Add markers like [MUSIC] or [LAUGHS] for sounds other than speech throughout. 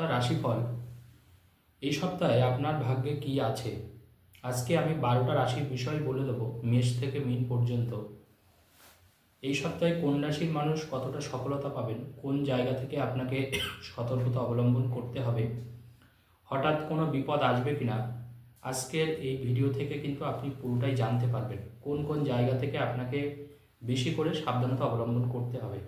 সপ্তাহ রাশিফল। এই সপ্তাহে আপনার ভাগ্যে কি আছে? আজকে আমি বারোটা রাশির বিষয় বলে দেবো, মেষ থেকে মিন পর্যন্ত। এই সপ্তাহে কোন রাশির মানুষ কতটা সফলতা পাবেন? কোন জায়গা থেকে আপনাকে সতর্কতা অবলম্বন করতে হবে? হঠাৎ কোনো বিপদ আসবে কিনা? আজকের এই ভিডিও থেকে কিন্তু আপনি পুরোটাই জানতে পারবেন। কোন কোন জায়গা থেকে আপনাকে বেশি করে সাবধানতা অবলম্বন করতে হবে?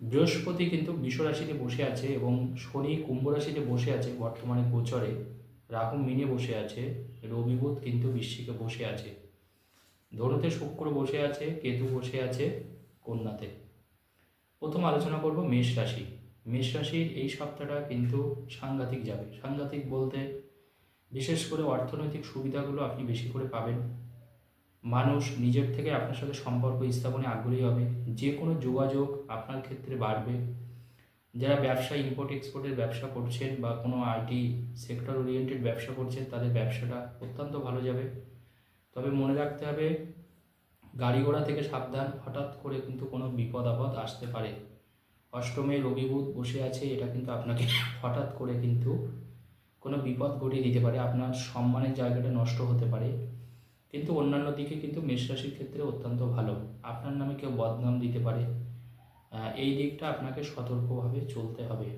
বৃহস্পতি কিন্তু বৃষ রাশিতে বসে আছে এবং শনি কুম্ভ রাশিতে বসে আছে বর্তমানে গোচরে। রাহু মিনে বসে আছে। রবি বুধ কিন্তু বৃশ্চিকে বসে আছে। ধনুতে শুক্র বসে আছে, কেতু বসে আছে কন্যাতে। প্রথম আলোচনা করব মেষ রাশি। মেষ রাশির এই সপ্তাহটা কিন্তু সাংঘাতিক যাবে। সাংঘাতিক বলতে বিশেষ করে অর্থনৈতিক সুবিধাগুলো আপনি বেশি করে পাবেন। মানুষ নিজের থেকে আপনার সাথে সম্পর্ক স্থাপনে আগ্রহী হবে। যে কোনো যোগাযোগ আপনার ক্ষেত্রে বাড়বে। যারা ব্যবসা ইম্পোর্ট এক্সপোর্টের ব্যবসা করছেন বা কোনো আইটি সেক্টর ওরিয়েন্টেড ব্যবসা করছেন, তাদের ব্যবসাটা অত্যন্ত ভালো যাবে। তবে মনে রাখতে হবে, গাড়ি ঘোড়া থেকে সাবধান, হঠাৎ করে কিন্তু কোনো বিপদ আপদ আসতে পারে। অষ্টমে রবি বুধ বসে আছে, এটা কিন্তু আপনাকে [LAUGHS] হঠাৎ করে কিন্তু কোনো বিপদ ঘটিয়ে দিতে পারে। আপনার সম্মানের জায়গাটা নষ্ট হতে পারে। কিন্তু অন্যান্য দিকে কিন্তু মেষ রাশির ক্ষেত্রে অত্যন্ত ভালো। আপনার নামে কেউ বদনাম দিতে পারে। এই দিকটা আপনাকে সতর্কভাবে চলতে হবে।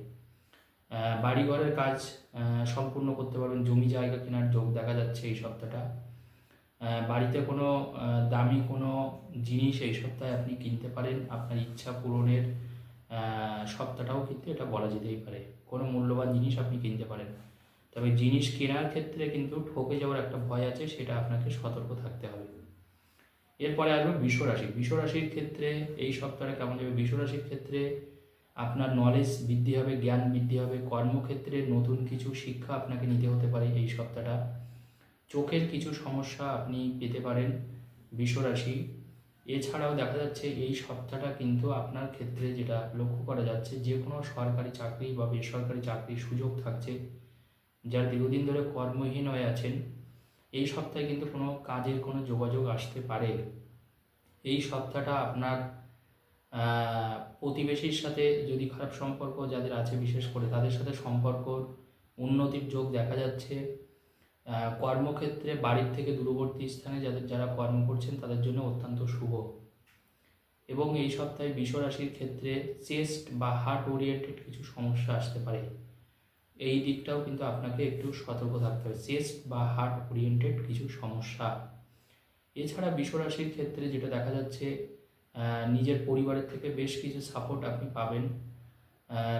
বাড়িঘরের কাজ সম্পূর্ণ করতে পারবেন। জমি জায়গা কেনার যোগ দেখা যাচ্ছে এই সপ্তাহটা। বাড়িতে কোনো দামি কোনো জিনিস এই সপ্তাহে আপনি কিনতে পারেন। আপনার ইচ্ছা পূরণের সপ্তাহটাও কিন্তু এটা বলা যেতেই পারে। কোনো মূল্যবান জিনিস আপনি কিনতে পারেন। তবে জিনিস কেনার ক্ষেত্রে কিন্তু ঠকে যাওয়ার একটা ভয় আছে, সেটা আপনাকে সতর্ক থাকতে হবে। এরপরে আসবে বিশ্বরাশি বিশ্বরাশির ক্ষেত্রে এই সপ্তাহে কেমন যাবে? বিশ্বরাশির ক্ষেত্রে আপনার নলেজ বৃদ্ধি হবে, জ্ঞান বৃদ্ধি হবে, কর্মক্ষেত্রে নতুন কিছু শিক্ষা আপনাকে নিতে হতে পারে এই সপ্তাহটা। চোখের কিছু সমস্যা আপনি পেতে পারেন বিশ্বরাশি এছাড়াও দেখা যাচ্ছে এই সপ্তাহটা কিন্তু আপনার ক্ষেত্রে যেটা লক্ষ্য করা যাচ্ছে যে কোনো সরকারি চাকরি বা বেসরকারি চাকরির সুযোগ থাকছে। যারা দীর্ঘদিন ধরে কর্মহীন হয়ে আছেন, এই সপ্তাহে কিন্তু কোনো কাজের কোনো যোগাযোগ আসতে পারে। এই সপ্তাহটা আপনার প্রতিবেশীর সাথে যদি খারাপ সম্পর্ক যাদের আছে, বিশেষ করে তাদের সাথে সম্পর্ক, উন্নতির যোগ দেখা যাচ্ছে। কর্মক্ষেত্রে বাড়ির থেকে দূরবর্তী স্থানে যাদের, যারা কর্ম করছেন, তাদের জন্য অত্যন্ত শুভ। এবং এই সপ্তাহে বিশ্বরাশির ক্ষেত্রে চেস্ট বা হার্ট ওরিয়েন্টেড কিছু সমস্যা আসতে পারে। এই দিকটাও কিন্তু আপনাকে একটু সতর্ক থাকতে হবে। চেস্ট বা হার্ট ওরিয়েন্টেড কিছু সমস্যা। এছাড়া বিশ্বরাশির ক্ষেত্রে যেটা দেখা যাচ্ছে নিজের পরিবারের থেকে বেশ কিছু সাপোর্ট আপনি পাবেন।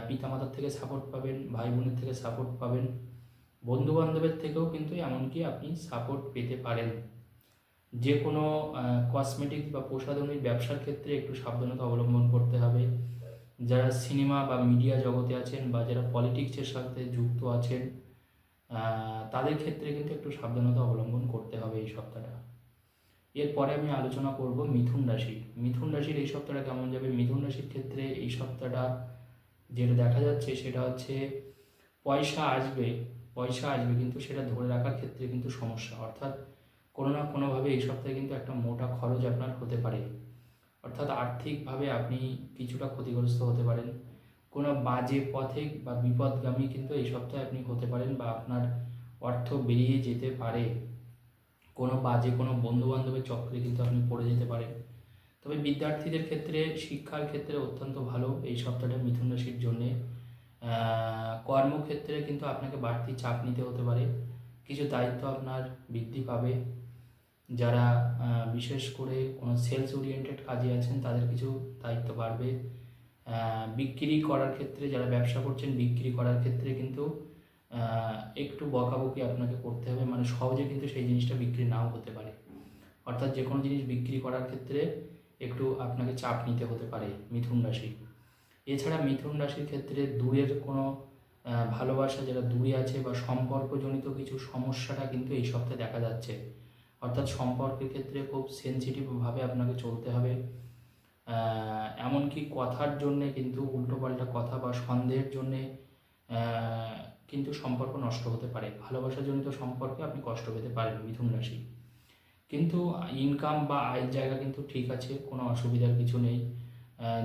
পিতামাতার থেকে সাপোর্ট পাবেন ভাই বোনের থেকে সাপোর্ট পাবেন। বন্ধু বান্ধবের থেকেও কিন্তু এমনকি আপনি সাপোর্ট পেতে পারেন। যে কোনো কসমেটিক বা প্রসাধনীর ব্যবসার ক্ষেত্রে একটু সাবধানতা অবলম্বন করতে হবে। যারা সিনেমা বা মিডিয়া জগতে আছেন বা যারা পলিটিক্সের সাথে যুক্ত আছেন তাদের ক্ষেত্রে কিন্তু একটু সাবধানতা অবলম্বন করতে হবে এই সপ্তাহটা। এরপরে আমি আলোচনা করব মিথুন রাশি। মিথুন রাশির এই সপ্তাহটা কেমন যাবে? মিথুন রাশির ক্ষেত্রে এই সপ্তাহটা যেটা দেখা যাচ্ছে সেটা হচ্ছে পয়সা আসবে পয়সা আসবে কিন্তু সেটা ধরে রাখার ক্ষেত্রে কিন্তু সমস্যা। অর্থাৎ কোনো না কোনোভাবে এই সপ্তাহে কিন্তু একটা মোটা খরচ আপনার হতে পারে। অর্থাৎ আর্থিকভাবে আপনি কিছুটা ক্ষতিগ্রস্ত হতে পারেন। কোনো বাজে পথে বা বিপদগামী কিন্তু এই সপ্তাহে আপনি হতে পারেন বা আপনার অর্থ বেরিয়ে যেতে পারে। কোনো বাজে কোনো বন্ধু বান্ধবের চক্রে কিন্তু আপনি পড়ে যেতে পারেন। তবে বিদ্যার্থীদের ক্ষেত্রে, শিক্ষার ক্ষেত্রে অত্যন্ত ভালো এই সপ্তাহটা মিথুন রাশির জন্যে। কর্মক্ষেত্রে কিন্তু আপনাকে বাড়তি চাপ নিতে হতে পারে। কিছু দায়িত্ব আপনার বৃদ্ধি পাবে। যারা বিশেষ করে কোনো সেলস ওরিয়েন্টেড কাজে আছেন, তাদের কিছু দায়িত্ব বাড়বে। বিক্রি করার ক্ষেত্রে, যারা ব্যবসা করছেন, বিক্রি করার ক্ষেত্রে কিন্তু একটু বকাবকি আপনাকে করতে হবে। মানে সহজে কিন্তু সেই জিনিসটা বিক্রি নাও হতে পারে। অর্থাৎ যে কোনো জিনিস বিক্রি করার ক্ষেত্রে একটু আপনাকে চাপ নিতে হতে পারে মিথুন রাশি। এছাড়া মিথুন রাশির ক্ষেত্রে দূরের কোনো ভালোবাসা, যারা দূরে আছে বা সম্পর্কজনিত কিছু সমস্যাটা কিন্তু এই সপ্তাহে দেখা যাচ্ছে। অর্থাৎ সম্পর্কের ক্ষেত্রে খুব সেন্সিটিভভাবে আপনাকে চলতে হবে। এমনকি কথার জন্যে কিন্তু উল্টোপাল্টা কথা বা সন্দেহের জন্যে কিন্তু সম্পর্ক নষ্ট হতে পারে। ভালোবাসাজনিত সম্পর্কে আপনি কষ্ট পেতে পারেন মিথুন রাশি। কিন্তু ইনকাম বা আয়ের জায়গা কিন্তু ঠিক আছে, কোনো অসুবিধার কিছু নেই।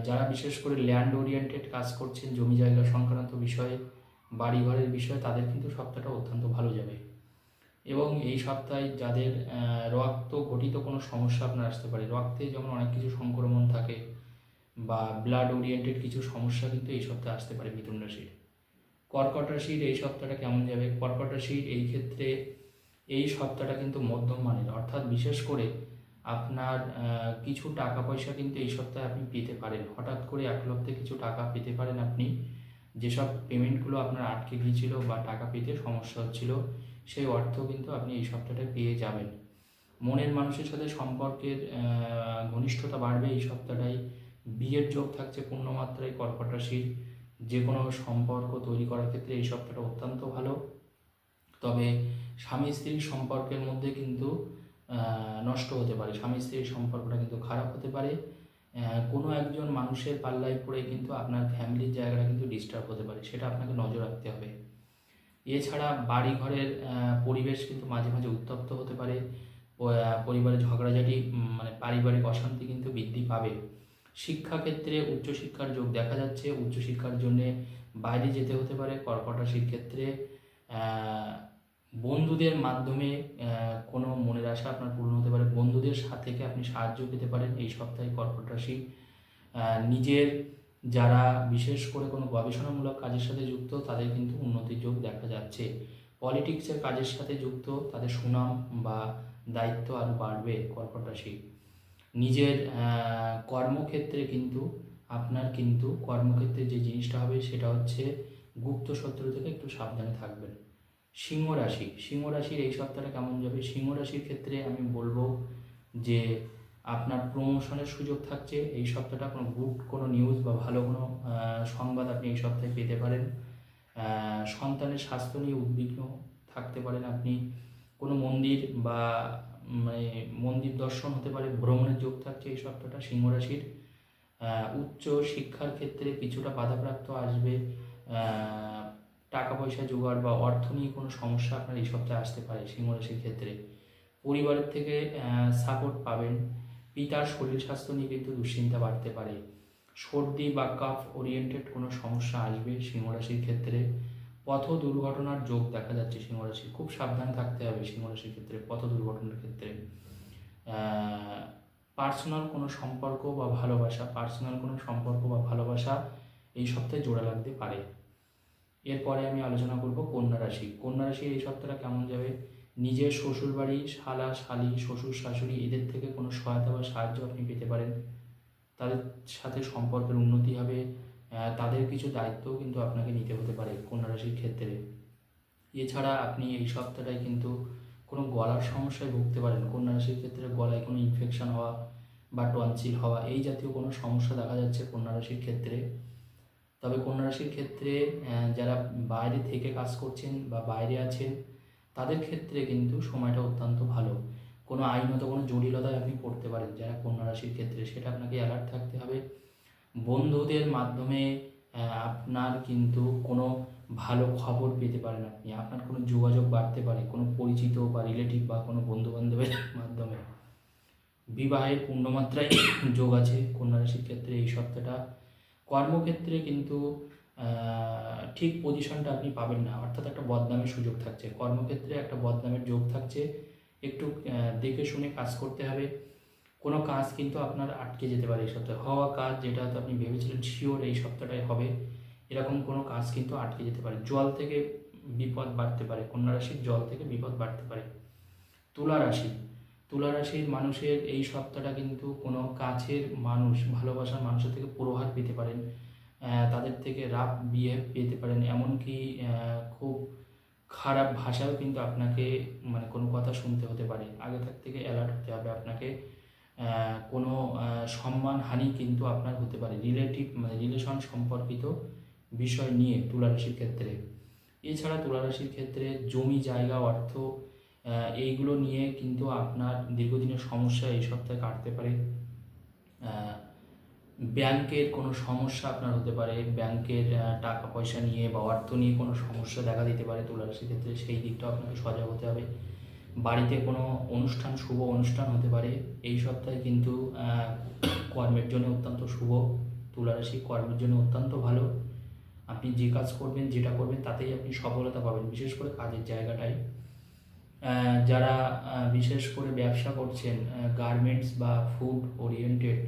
যারা বিশেষ করে ল্যান্ড ওরিয়েন্টেড কাজ করছেন, জমি জায়গা সংক্রান্ত বিষয়ে, বাড়িঘরের বিষয়ে, তাদের কিন্তু সপ্তাহটা অত্যন্ত ভালো যাবে। এবং এই সপ্তাহে যাদের রক্ত ঘটিত কোনো সমস্যা আপনার আসতে পারে, রক্তে যেমন অনেক কিছু সংক্রমণ থাকে বা ব্লাড ওরিয়েন্টেড কিছু সমস্যা কিন্তু এই সপ্তাহে আসতে পারে মিথুন রাশির। কর্কট রাশির এই সপ্তাহটা কেমন যাবে? কর্কট রাশির এই ক্ষেত্রে এই সপ্তাহটা কিন্তু মধ্যম মানের, অর্থাৎ বিশেষ করে আপনার কিছু টাকা পয়সা কিন্তু এই সপ্তাহে আপনি পেতে পারেন। হঠাৎ করে এক লক্ষে কিছু টাকা পেতে পারেন আপনি। যেসব পেমেন্টগুলো আপনার আটকে গিয়েছিল বা টাকা পেতে সমস্যা হচ্ছিল সেই অর্থ কিন্তু আপনি এই সপ্তাহটায় পেয়ে যাবেন। মনের মানুষের সাথে সম্পর্কের ঘনিষ্ঠতা বাড়বে এই সপ্তাহটায়। বিয়ের যোগ থাকছে পূর্ণমাত্রায় কর্কট রাশির যে কোনো সম্পর্ক তৈরি করার ক্ষেত্রে এই সপ্তাহটা অত্যন্ত ভালো। তবে স্বামী স্ত্রীর সম্পর্কের মধ্যে কিন্তু নষ্ট হতে পারে। স্বামী স্ত্রীর সম্পর্কটা কিন্তু খারাপ হতে পারে। কোনো একজন মানুষের পাল্লায় পড়ে কিন্তু আপনার ফ্যামিলির জায়গাটা কিন্তু ডিস্টার্ব হতে পারে। সেটা আপনাকে নজর রাখতে হবে। এছাড়া বাড়ি ঘরের পরিবেশ কিন্তু মাঝে মাঝে উত্তপ্ত হতে পারে। পরিবারে ঝগড়াঝাটি মানে পারিবারিক অশান্তি কিন্তু বৃদ্ধি পাবে। শিক্ষাক্ষেত্রে উচ্চশিক্ষার যোগ দেখা যাচ্ছে। উচ্চশিক্ষার জন্যে বাইরে যেতে হতে পারে কর্কট রাশির ক্ষেত্রে বন্ধুদের মাধ্যমে কোনো মনের আশা আপনার পূর্ণ হতে পারে। বন্ধুদের সাথে আপনি সাহায্য পেতে পারেন? এই সপ্তাহে কর্কট রাশি নিজের যারা বিশেষ করে কোনো গবেষণামূলক কাজের সাথে যুক্ত, তাদের কিন্তু উন্নতির যোগ দেখা যাচ্ছে। পলিটিক্সের কাজের সাথে যুক্ত, তাদের সুনাম বা দায়িত্ব আরও বাড়বে কর্কট রাশি নিজের কর্মক্ষেত্রে কিন্তু, আপনার কিন্তু কর্মক্ষেত্রে যে জিনিসটা হবে, সেটা হচ্ছে গুপ্ত শত্রু থেকে একটু সাবধানে থাকবেন। সিংহ রাশি, সিংহ রাশির এই সপ্তাহটা কেমন যাবে? সিংহ রাশির ক্ষেত্রে আমি বলব যে আপনার প্রমোশনের সুযোগ থাকছে, এই সপ্তাহটা কোনো গুড কোনো নিউজ বা ভালো কোনো সংবাদ আপনি এই সপ্তাহে পেতে পারেন। সন্তানের স্বাস্থ্য নিয়ে উদ্বিগ্ন থাকতে পারেন আপনি। কোনো মন্দির বা মানে মন্দির দর্শন হতে পারে, ভ্রমণের যোগ থাকছে এই সপ্তাহটা সিংহ রাশির। উচ্চ শিক্ষার ক্ষেত্রে কিছুটা বাধাপ্রাপ্ত আসবে। টাকা পয়সা জোগাড় বা অর্থ নিয়ে কোনো সমস্যা আপনার এই সপ্তাহে আসতে পারে সিংহ রাশির ক্ষেত্রে। পরিবারের থেকে সাপোর্ট পাবেন। পিতার শরীর স্বাস্থ্য নিয়ে কিন্তু দুশ্চিন্তা বাড়তে পারে। সর্দি বা কাফ ওরিয়েন্টেড কোনো সমস্যা আসবে সিংহরাশির ক্ষেত্রে। পথ দুর্ঘটনার যোগ দেখা যাচ্ছে সিংহ রাশির খুব সাবধান থাকতে হবে সিংহরাশির ক্ষেত্রে, পথ দুর্ঘটনার ক্ষেত্রে। পার্সোনাল কোনো সম্পর্ক বা ভালোবাসা পার্সোনাল কোনো সম্পর্ক বা ভালোবাসা এই সপ্তাহে জোড়া লাগতে পারে। এরপরে আমি আলোচনা করব কন্যা রাশি। কন্যা রাশি এই সপ্তাহটা কেমন যাবে? নিজের শ্বশুর বাড়ি শালা, শালি, শ্বশুর, শাশুড়ি, এদের থেকে কোনো সহায়তা বা সাহায্য আপনি পেতে পারেন। তাদের সাথে সম্পর্কের উন্নতি হবে। তাদের কিছু দায়িত্বও কিন্তু আপনাকে নিতে হতে পারে কন্যা রাশির ক্ষেত্রে। এছাড়া আপনি এই সপ্তাহটায় কিন্তু কোনো গলার সমস্যায় ভুগতে পারেন। কন্যা রাশির ক্ষেত্রে গলায় কোনো ইনফেকশন হওয়া বা টনসিল হওয়া, এই জাতীয় কোনো সমস্যা দেখা যাচ্ছে কন্যা রাশির ক্ষেত্রে। তবে কন্যা রাশির ক্ষেত্রে যারা বাইরে থেকে কাজ করছেন বা বাইরে আছেন তাদের ক্ষেত্রে কিন্তু সময়টা অত্যন্ত ভালো। কোনো আইনত কোনো জটিলতায় আপনি পড়তে পারেন, যারা কন্যা রাশির ক্ষেত্রে, সেটা আপনাকে অ্যালার্ট থাকতে হবে। বন্ধুদের মাধ্যমে আপনার কিন্তু কোনো ভালো খবর পেতে পারেন আপনি। আপনার কোনো যোগাযোগ বাড়তে পারে, কোনো পরিচিত বা রিলেটিভ বা কোনো বন্ধু বান্ধবের [LAUGHS] মাধ্যমে। বিবাহের পূর্ণমাত্রায় [CLEARS THROAT] যোগ আছে কন্যা রাশির ক্ষেত্রে এই সপ্তাহটা। কর্মক্ষেত্রে কিন্তু ঠিক পজিশনটা আপনি পাবেন না। অর্থাৎ একটা বদনামের সুযোগ থাকছে। কর্মক্ষেত্রে একটা বদনামের যোগ থাকছে। একটু দেখে শুনে কাজ করতে হবে। কোনো কাজ কিন্তু আপনার আটকে যেতে পারে এই সপ্তাহে। হওয়া কাজ যেটা আপনি ভেবেছিলেন শিওর এই সপ্তাহটায় হবে। এরকম কোনো কাজ কিন্তু আটকে যেতে পারে। জল থেকে বিপদ বাড়তে পারে। কন্যা রাশির জল থেকে বিপদ বাড়তে পারে। তুলা রাশি। তুলা রাশির মানুষের এই সপ্তাহটা কিন্তু কোনো কাছের মানুষ, ভালোবাসার মানুষের থেকে প্রহার পেতে পারেন। তাদের থেকে রাফ বিয়ে পেতে পারেন। এমনকি খুব খারাপ ভাষাও কিন্তু আপনাকে মানে কোনো কথা শুনতে হতে পারে। আগে থাক থেকে অ্যালার্ট হতে হবে আপনাকে। কোনো সম্মানহানি কিন্তু আপনার হতে পারে। রিলেটিভ মানে রিলেশন সম্পর্কিত বিষয় নিয়ে তুলা রাশির ক্ষেত্রে। এছাড়া তুলা রাশির ক্ষেত্রে জমি, জায়গা, অর্থ এইগুলো নিয়ে কিন্তু আপনার দীর্ঘদিনের সমস্যা এই সপ্তাহে কাটতে পারে। ব্যাংকের কোনো সমস্যা আপনার হতে পারে, ব্যাংকের টাকা পয়সা নিয়ে বা অর্থ নিয়ে কোনো সমস্যা দেখা দিতে পারে তুলা রাশির ক্ষেত্রে, সেই দিকটাও আপনাকে সজাগ হতে হবে। বাড়িতে কোনো অনুষ্ঠান, শুভ অনুষ্ঠান হতে পারে, এই সপ্তাহে কিন্তু কর্মের জন্য অত্যন্ত শুভ তুলা রাশি কর্মের জন্য অত্যন্ত ভালো। আপনি যে কাজ করবেন, যেটা করবেন, তাতেই আপনি সফলতা পাবেন, বিশেষ করে কাজের জায়গাটায়। যারা বিশেষ করে ব্যবসা করছেন গার্মেন্টস বা ফুড ওরিয়েন্টেড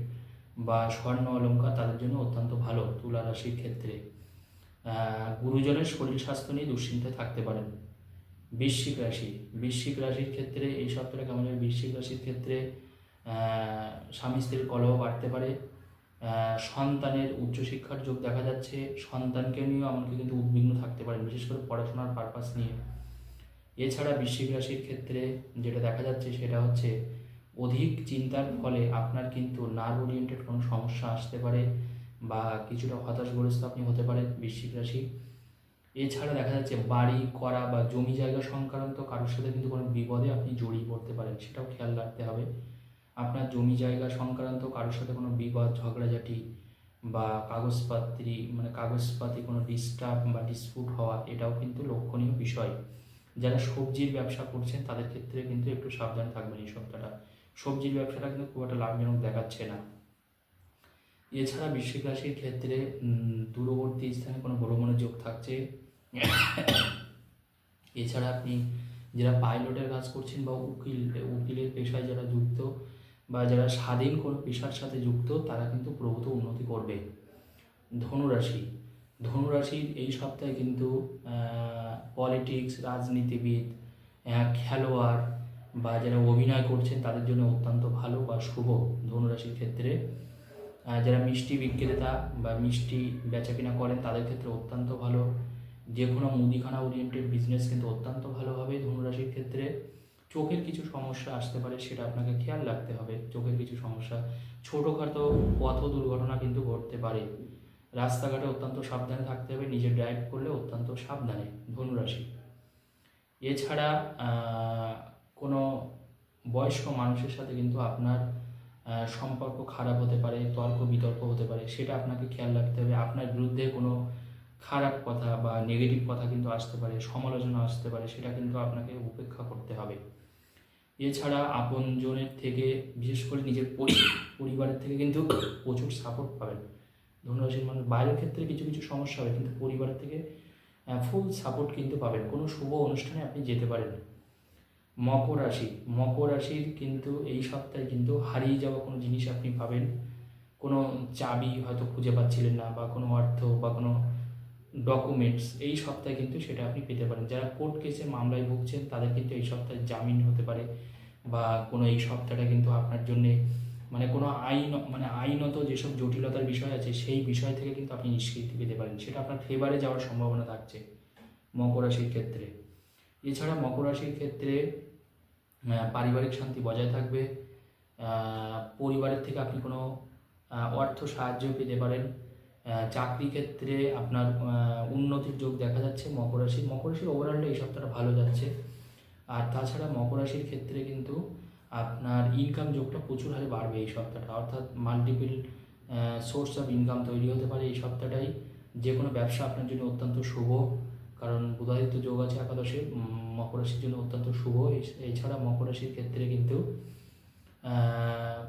বা স্বর্ণ অলঙ্কার তাদের জন্য অত্যন্ত ভালো তুলা রাশির ক্ষেত্রে গুরুজনের শরীর স্বাস্থ্য নিয়ে দুশ্চিন্তায় থাকতে পারেন। বৃশ্চিক রাশি। বৃশ্চিক রাশির ক্ষেত্রে এই সপ্তাহে কেমন বৃশ্চিক রাশির ক্ষেত্রে স্বামী স্ত্রীর কলহ বাড়তে পারে। সন্তানের উচ্চশিক্ষার যোগ দেখা যাচ্ছে। সন্তানকে নিয়েও এমনকি কিন্তু উদ্বিগ্ন থাকতে পারেন, বিশেষ করে পড়াশোনার পারপাস নিয়ে। এছাড়া বৃশ্চিক রাশির ক্ষেত্রে যেটা দেখা যাচ্ছে সেটা হচ্ছে অধিক চিন্তার ফলে আপনার কিন্তু নার্ভ ওরিয়েন্টেড কোনো সমস্যা আসতে পারে বা কিছুটা হতাশগ্রস্ত আপনি হতে পারেন বৃশ্চিক রাশি। এছাড়া দেখা যাচ্ছে বাড়ি, করা বা জমি জায়গা সংক্রান্ত কারোর সাথে কিন্তু কোনো বিপদে আপনি জড়িয়ে পড়তে পারেন, সেটাও খেয়াল রাখতে হবে। আপনার জমি জায়গা সংক্রান্ত কারোর সাথে কোনো বিপদ, ঝগড়াঝাটি বা কাগজপাত্রী মানে কাগজপাতি কোনো ডিস্টার্ব বা ডিসপুট হওয়া, এটাও কিন্তু লক্ষণীয় বিষয়। যারা সবজির ব্যবসা করছেন, তাদের ক্ষেত্রে কিন্তু একটু সাবধান থাকবেন এই সপ্তাহটা। সবজির ব্যবসাটা কিন্তু খুব একটা লাভজনক দেখাচ্ছে না। এছাড়া বৃশ্চিক ক্ষেত্রে দূরবর্তী স্থানে কোনো ভ্রমণের যোগ থাকছে। এছাড়া আপনি যারা পাইলটের কাজ করছেন বা উকিল, উকিলের পেশায় যারা যুক্ত বা যারা স্বাধীন কোনো পেশার সাথে যুক্ত, তারা কিন্তু প্রভূত উন্নতি করবে। ধনুরাশি, ধনুরাশির এই সপ্তাহে কিন্তু পলিটিক্স রাজনীতিবিদ খেলোয়াড় বা যারা অভিনয় করছেন, তাদের জন্য অত্যন্ত ভালো বা শুভ ধনুরাশির ক্ষেত্রে। যারা মিষ্টি বিক্রেতা বা মিষ্টি বেচা বেচাকেনা করেন, তাদের ক্ষেত্রে অত্যন্ত ভালো। যে কোনো মুদিখানা ওরিয়েন্টেড বিজনেস কিন্তু অত্যন্ত ভালো হবে ধনুরাশির ক্ষেত্রে। চোখের কিছু সমস্যা আসতে পারে, সেটা আপনাকে খেয়াল রাখতে হবে। চোখের কিছু সমস্যা, ছোটোখাটো পথ দুর্ঘটনা কিন্তু ঘটতে পারে। রাস্তাঘাটে অত্যন্ত সাবধানে থাকতে হবে, নিজে ড্রাইভ করলে অত্যন্ত সাবধানে ধনুরাশি। এছাড়া কোনো বয়স্ক মানুষের সাথে কিন্তু আপনার সম্পর্ক খারাপ হতে পারে, তর্ক বিতর্ক হতে পারে, সেটা আপনাকে খেয়াল রাখতে হবে। আপনার বিরুদ্ধে কোনো খারাপ কথা বা নেগেটিভ কথা কিন্তু আসতে পারে, সমালোচনা আসতে পারে, সেটা কিন্তু আপনাকে উপেক্ষা করতে হবে। এছাড়া আপনজনের থেকে, বিশেষ করে নিজের পরি- পরিবারের থেকে কিন্তু প্রচুর সাপোর্ট পাবেন। ধনুরাশির মানুষ বাইরের ক্ষেত্রে কিছু কিছু সমস্যা হবে কিন্তু পরিবারের থেকে ফুল সাপোর্ট কিন্তু পাবেন। কোনো শুভ অনুষ্ঠানে আপনি যেতে পারেন মকর রাশি। মকর রাশির কিন্তু এই সপ্তাহে কিন্তু হারিয়ে যাওয়া কোনো জিনিস আপনি পাবেন। কোনো চাবি হয়তো খুঁজে পাচ্ছিলেন না বা কোনো অর্থ বা কোনো ডকুমেন্টস এই সপ্তাহে কিন্তু সেটা আপনি পেতে পারেন। যারা কোর্ট কেসে মামলায় ভুগছেন, তাদের কিন্তু এই সপ্তাহে জামিন হতে পারে বা কোনো এই সপ্তাহটা কিন্তু আপনার জন্যে মানে কোনো আইন মানে আইনত যেসব জটিলতার বিষয় আছে, সেই বিষয় থেকে কিন্তু আপনি নিষ্কৃতি পেতে পারেন। সেটা আপনার ফেভারে যাওয়ার সম্ভাবনা থাকছে মকর রাশির ক্ষেত্রে। এছাড়া মকর রাশির ক্ষেত্রে পারিবারিক শান্তি বজায় থাকবে। পরিবারের থেকে আপনি কোনো অর্থ সাহায্য পেতে পারেন। চাকরি ক্ষেত্রে আপনার উন্নতির যোগ দেখা যাচ্ছে মকর রাশির। মকর রাশির ওভারঅলটা এই সপ্তাহটা ভালো যাচ্ছে। আর তাছাড়া মকর রাশির ক্ষেত্রে কিন্তু আপনার ইনকাম যোগটা প্রচুর হারে বাড়বে এই সপ্তাহটা। অর্থাৎ মাল্টিপল সোর্স অফ ইনকাম তৈরি হতে পারে এই সপ্তাহটাই। যে কোনো ব্যবসা আপনার জন্য অত্যন্ত শুভ। কারণ বুধাদিত্য যোগ আছে একাদশে মকর রাশির জন্য অত্যন্ত শুভ। এছাড়া মকর রাশির ক্ষেত্রে কিন্তু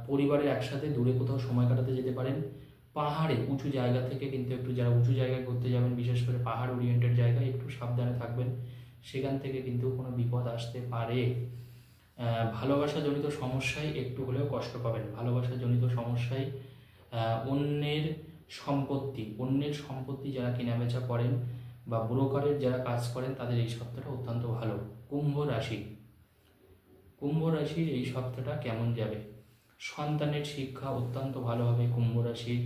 পরিবারের একসাথে দূরে কোথাও সময় কাটাতে যেতে পারেন। পাহাড়ে উঁচু জায়গা থেকে কিন্তু একটু যারা উঁচু জায়গায় ঘুরতে যাবেন, বিশেষ করে পাহাড় ওরিয়েন্টেড জায়গায়, একটু সাবধানে থাকবেন। সেখান থেকে কিন্তু কোনো বিপদ আসতে পারে। ভালোবাসাজনিত সমস্যায় একটু হলেও কষ্ট পাবেন। ভালোবাসাজনিত সমস্যায় অন্যের সম্পত্তি অন্যের সম্পত্তি যারা কেনাবেচা করেন বা ব্রোকারের যারা কাজ করেন, তাদের এই সপ্তাহটা অত্যন্ত ভালো। কুম্ভ রাশি। কুম্ভ রাশির এই সপ্তাহটা কেমন যাবে? সন্তানের শিক্ষা অত্যন্ত ভালো হবে কুম্ভ রাশির।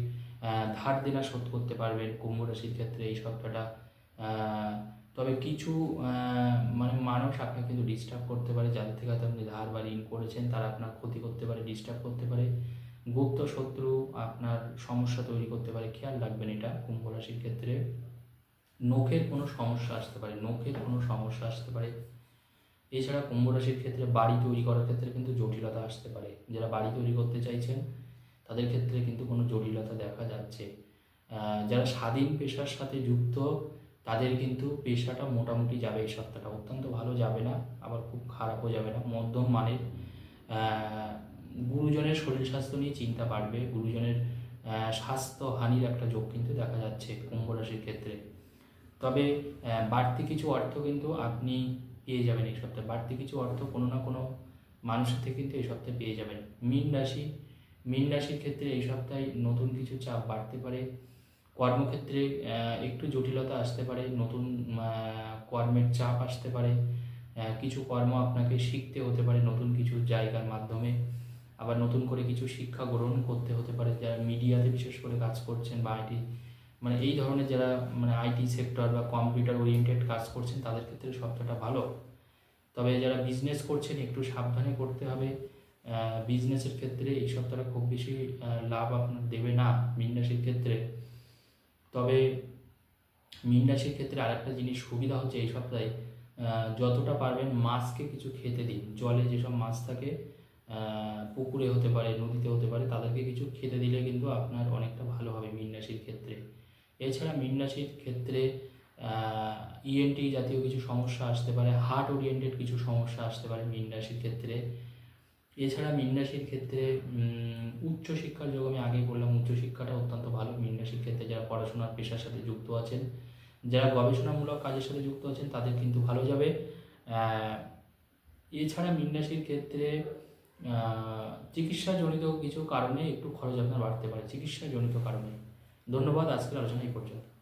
ধার দেনা শোধ করতে পারবেন কুম্ভ রাশির ক্ষেত্রে এই সপ্তাহটা। তবে কিছু মানে মানুষ আপনাকে কিন্তু ডিস্টার্ব করতে পারে। যাদের থেকে হয়তো আপনি ধার বা ঋণ করেছেন, তারা আপনার ক্ষতি করতে পারে ডিস্টার্ব করতে পারে। গুপ্ত শত্রু আপনার সমস্যা তৈরি করতে পারে। খেয়াল রাখবেন এটা কুম্ভ রাশির ক্ষেত্রে। নখের কোনো সমস্যা আসতে পারে নখের কোনো সমস্যা আসতে পারে। এছাড়া কুম্ভ রাশির ক্ষেত্রে বাড়ি তৈরি করার ক্ষেত্রে কিন্তু জটিলতা আসতে পারে। যারা বাড়ি তৈরি করতে চাইছেন তাদের ক্ষেত্রে কিন্তু কোনো জটিলতা দেখা যাচ্ছে। যারা স্বাধীন পেশার সাথে যুক্ত তাদের কিন্তু পেশাটা মোটামুটি যাবে এই সপ্তাহটা। অত্যন্ত ভালো যাবে না আবার খুব খারাপও যাবে না। মধ্যম মানের গুরুজনের শরীর স্বাস্থ্য নিয়ে চিন্তা বাড়বে। গুরুজনের আহ, স্বাস্থ্য হানির একটা যোগ কিন্তু দেখা যাচ্ছে কুম্ভ রাশির ক্ষেত্রে। তবে বাড়তি কিছু অর্থ কিন্তু আপনি পেয়ে যাবেন এই সপ্তাহে। বাড়তি কিছু অর্থ কোনো না কোনো মানুষের থেকে কিন্তু এই সপ্তাহে পেয়ে যাবেন। মীন রাশি, মীন রাশির ক্ষেত্রে এই সপ্তাহে নতুন কিছু চাপ বাড়তে পারে। কর্মক্ষেত্রে একটু জটিলতা আসতে পারে, নতুন কর্মের চাপ আসতে পারে। কিছু কর্ম আপনাকে শিখতে হতে পারে নতুন কিছু জায়গার মাধ্যমে। আবার নতুন করে কিছু শিক্ষা গ্রহণ করতে হতে পারে। যারা মিডিয়াতে বিশেষ করে কাজ করছেন বা আইটি মানে এই ধরনের যারা মানে আইটি সেক্টর বা কম্পিউটার ওরিয়েন্টেড কাজ করছেন, তাদের ক্ষেত্রে সপ্তাহটা ভালো। তবে যারা বিজনেস করছেন, একটু সাবধানে করতে হবে। বিজনেসের ক্ষেত্রে এই সপ্তাহটা খুব বেশি লাভ আপনার দেবে না মীন রাশির ক্ষেত্রে। তবে মীন রাশির ক্ষেত্রে আরেকটা জিনিস সুবিধা হচ্ছে এই সপ্তাহে যতটা পারবেন মাছকে কিছু খেতে দিন। জলে যেসব মাছ থাকে পুকুরে হতে পারে, নদীতে হতে পারে, তাদেরকে কিছু খেতে দিলে কিন্তু আপনার অনেকটা ভালো হবে মীন রাশির ক্ষেত্রে। এছাড়া মীন রাশির ক্ষেত্রে ইএনটি জাতীয় কিছু সমস্যা আসতে পারে হার্ট ওরিয়েন্টেড কিছু সমস্যা আসতে পারে মীন রাশির ক্ষেত্রে। এছাড়া মীন রাশির ক্ষেত্রে উচ্চশিক্ষার যোগ আমি আগেই বললাম, উচ্চশিক্ষাটা অত্যন্ত ভালো। মীন রাশির ক্ষেত্রে যারা পড়াশোনার পেশার সাথে যুক্ত আছেন, যারা গবেষণামূলক কাজের সাথে যুক্ত আছেন, তাদের কিন্তু ভালো যাবে। এছাড়া মীন রাশির ক্ষেত্রে চিকিৎসাজনিত কিছু কারণে একটু খরচ আপনার বাড়তে পারে। চিকিৎসাজনিত কারণে। ধন্যবাদ আজকের আলোচনা এই পর্যন্ত।